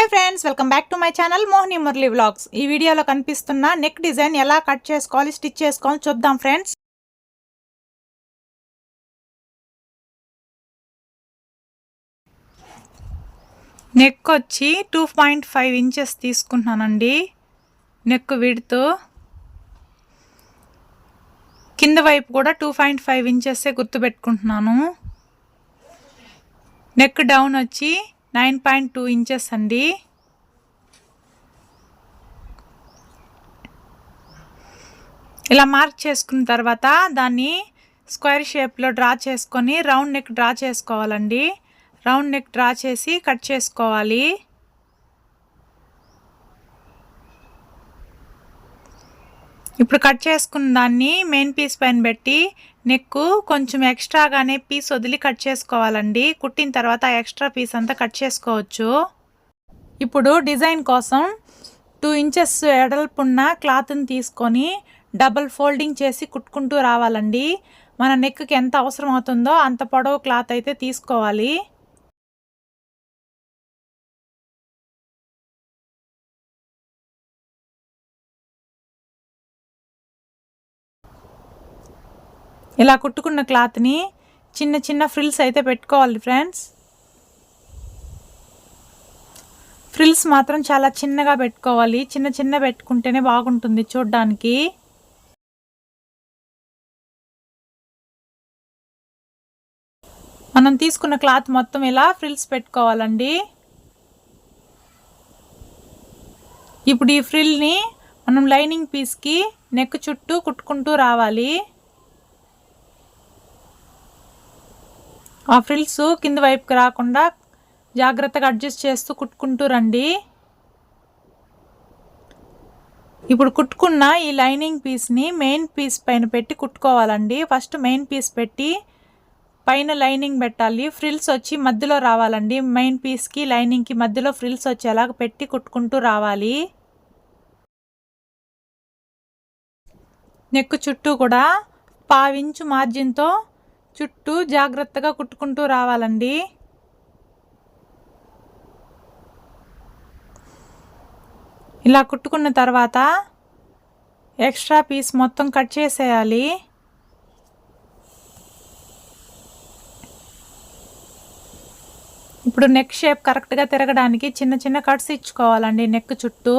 Hi friends welcome back to my channel Mohini Murali vlogs. ఈ వీడియోలో కనిపిస్తున్న neck design ఎలా కట్ చేసుకోవాలి స్టిచ్ చేసుకోవాలి చూద్దాం ఫ్రెండ్స్. నెక్ వచ్చి టూ పాయింట్ ఫైవ్ ఇంచెస్ తీసుకుంటున్నానండి. నెక్ విడుతూ కింద వైపు కూడా టూ పాయింట్ ఫైవ్ ఇంచెస్సే గుర్తుపెట్టుకుంటున్నాను. నెక్ డౌన్ వచ్చి నైన్ పాయింట్ టూ ఇంచెస్ అండి. ఇలా మార్క్ చేసుకున్న తర్వాత దాన్ని స్క్వేర్ షేప్లో డ్రా చేసుకొని రౌండ్ నెక్ డ్రా చేసుకోవాలండి. రౌండ్ నెక్ డ్రా చేసి కట్ చేసుకోవాలి. ఇప్పుడు కట్ చేసుకున్న దాన్ని మెయిన్ పీస్ పైన పెట్టి నెక్కు కొంచెం ఎక్స్ట్రాగానే పీస్ వదిలి కట్ చేసుకోవాలండి. కుట్టిన తర్వాత ఎక్స్ట్రా పీస్ అంతా కట్ చేసుకోవచ్చు. ఇప్పుడు డిజైన్ కోసం టూ ఇంచెస్ ఎడల్పున్న క్లాత్ని తీసుకొని డబల్ ఫోల్డింగ్ చేసి కుట్టుకుంటూ రావాలండి. మన నెక్కి ఎంత అవసరం అవుతుందో అంత పొడవు క్లాత్ అయితే తీసుకోవాలి. ఇలా కుట్టుకున్న క్లాత్ని చిన్న చిన్న ఫ్రిల్స్ అయితే పెట్టుకోవాలి ఫ్రెండ్స్. ఫ్రిల్స్ మాత్రం చాలా చిన్నగా పెట్టుకోవాలి. చిన్న చిన్న పెట్టుకుంటేనే బాగుంటుంది చూడ్డానికి. మనం తీసుకున్న క్లాత్ మొత్తం ఇలా ఫ్రిల్స్ పెట్టుకోవాలండి? ఇప్పుడు ఈ ఫ్రిల్ని మనం లైనింగ్ పీస్కి నెక్ చుట్టూ కుట్టుకుంటూ రావాలి. ఆ ఫ్రిల్స్ కింద వైపుకి రాకుండా జాగ్రత్తగా అడ్జస్ట్ చేస్తూ కుట్టుకుంటూ రండి. ఇప్పుడు కుట్టుకున్న ఈ లైనింగ్ పీస్ని మెయిన్ పీస్ పైన పెట్టి కుట్టుకోవాలండి. ఫస్ట్ మెయిన్ పీస్ పెట్టి పైన లైనింగ్ పెట్టాలి. ఫ్రిల్స్ వచ్చి మధ్యలో రావాలండి. మెయిన్ పీస్కి లైనింగ్కి మధ్యలో ఫ్రిల్స్ వచ్చేలాగా పెట్టి కుట్టుకుంటూ రావాలి. నెక్ చుట్టూ కూడా పావించు మార్జిన్తో చుట్టూ జాగ్రత్తగా కుట్టుకుంటూ రావాలండి. ఇలా కుట్టుకున్న తర్వాత ఎక్స్ట్రా పీస్ మొత్తం కట్ చేసేయాలి. ఇప్పుడు నెక్ షేప్ కరెక్ట్గా తిరగడానికి చిన్న చిన్న కట్స్ ఇచ్చుకోవాలండి నెక్ చుట్టూ.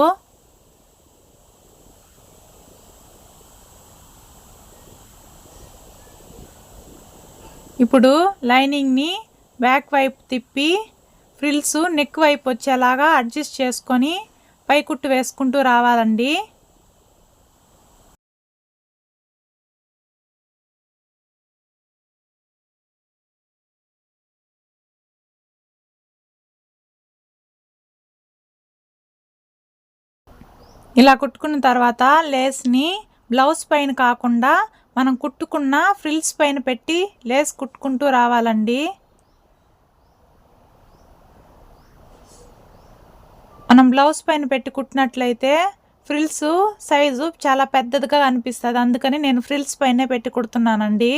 ఇప్పుడు లైనింగ్ని బ్యాక్ వైపు తిప్పి ఫ్రిల్స్ నెక్ వైపు వచ్చేలాగా అడ్జస్ట్ చేసుకొని పై కుట్టు వేసుకుంటూ రావాలండి. ఇలా కుట్టుకున్న తర్వాత లేస్ని బ్లౌజ్ పైన కాకుండా మనం కుట్టుకున్న ఫ్రిల్స్ పైన పెట్టి లేస్ కుట్టుకుంటూ రావాలండి. మనం బ్లౌజ్ పైన పెట్టి కుట్టినట్లయితే ఫ్రిల్స్ సైజు చాలా పెద్దదిగా అనిపిస్తుంది. అందుకని నేను ఫ్రిల్స్ పైనే పెట్టి కుడుతున్నానండి.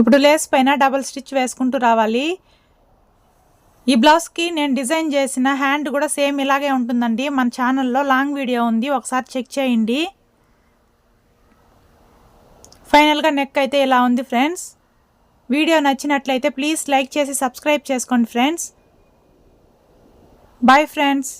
ఇప్పుడు లేస్ పైన డబల్ స్టిచ్ వేసుకుంటూ రావాలి. ఈ బ్లౌజ్కి నేను డిజైన్ చేసిన హ్యాండ్ కూడా సేమ్ ఇలాగే ఉంటుందండి. మన ఛానల్లో లాంగ్ వీడియో ఉంది ఒకసారి చెక్ చేయండి. ఫైనల్గా నెక్ అయితే ఇలా ఉంది ఫ్రెండ్స్. వీడియో నచ్చినట్లయితే ప్లీజ్ లైక్ చేసి సబ్స్క్రైబ్ చేసుకోండి ఫ్రెండ్స్. Bye friends